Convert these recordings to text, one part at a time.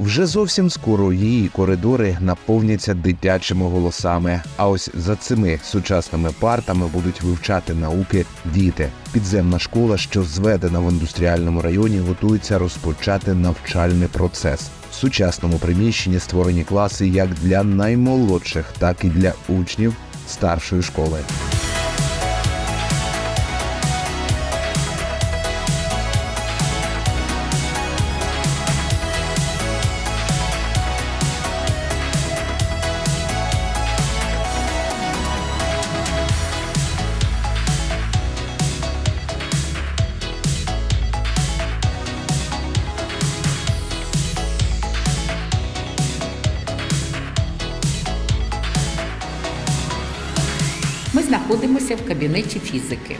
Вже зовсім скоро її коридори наповняться дитячими голосами. А ось за цими сучасними партами будуть вивчати науки діти. Підземна школа, що зведена в індустріальному районі, готується розпочати навчальний процес. В сучасному приміщенні створені класи як для наймолодших, так і для учнів старшої школи. Ми знаходимося в кабінеті фізики.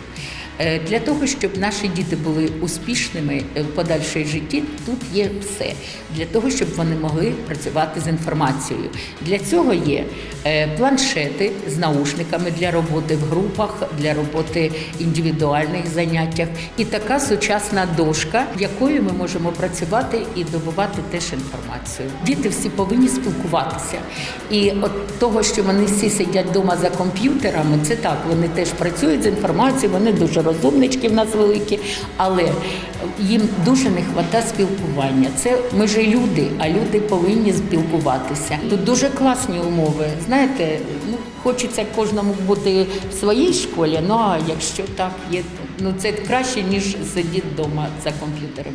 Е, Для того, щоб наші діти були успішними е, в подальшій житті, тут є все. Для того, щоб вони могли працювати з інформацією. Для цього є е, планшети з наушниками для роботи в групах, для роботи індивідуальних заняттях. І така сучасна дошка, якою ми можемо працювати і добувати теж інформацію. Діти всі повинні спілкуватися. І от того, що вони всі сидять вдома за комп'ютерами, це так, вони теж працюють з інформацією, вони дуже розумнички в нас великі, але їм дуже не вистачає спілкування. Це ми ж люди, а люди повинні спілкуватися. Тут дуже класні умови. Знаєте, ну хочеться кожному бути в своїй школі. Ну а якщо так є, ну це краще ніж сидіти вдома за комп'ютером.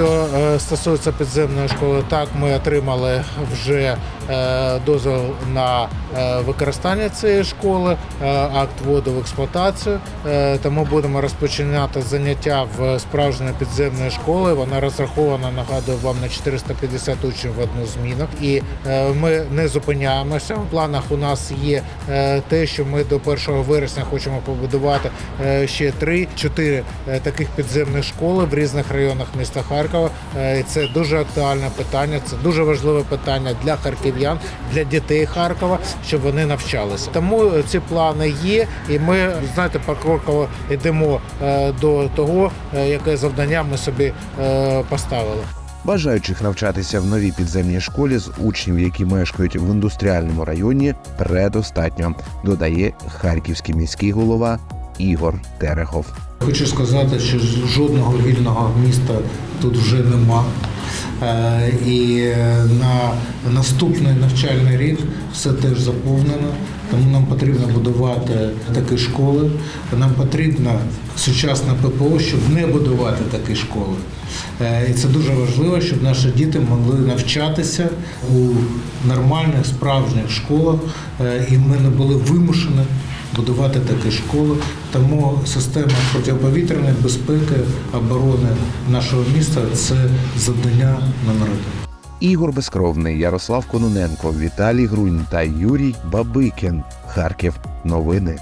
Що е, стосується підземної школи, так ми отримали вже е, дозвіл на е, використання цієї школи, акт вводу в експлуатацію. Тому будемо розпочинати заняття в справжньої підземної школи. Вона розрахована, нагадую вам, на 450 учнів в одну зміну. І ми не зупиняємося. В планах у нас є те, що ми до 1 вересня хочемо побудувати ще 3-4 таких підземних школи в різних районах міста Харкова. Е, Це дуже актуальне питання. Це дуже важливе питання для харків'ян, для дітей Харкова, щоб вони навчалися. Тому е, ці плани є, і ми знаєте, покроково йдемо е, до того, яке завдання ми собі поставили. Бажаючих навчатися в новій підземній школі з учнів, які мешкають в індустріальному районі, предостатньо, додає харківський міський голова Ігор Терехов. Хочу сказати, що жодного вільного міста тут вже нема. Е, І е, на наступний навчальний рік все теж заповнено. Тому нам потрібно будувати такі школи. Нам потрібно сучасне ППО, щоб не будувати такі школи. Е, І це дуже важливо, щоб наші діти могли навчатися у нормальних справжніх школах, і ми не були вимушені будувати такі школи. Тому система протиповітряної безпеки, оборони нашого міста це завдання номер один. Ігор Безкровний, Ярослав Кононенко, Віталій Грунь та Юрій Бабикін. Харків. Новини.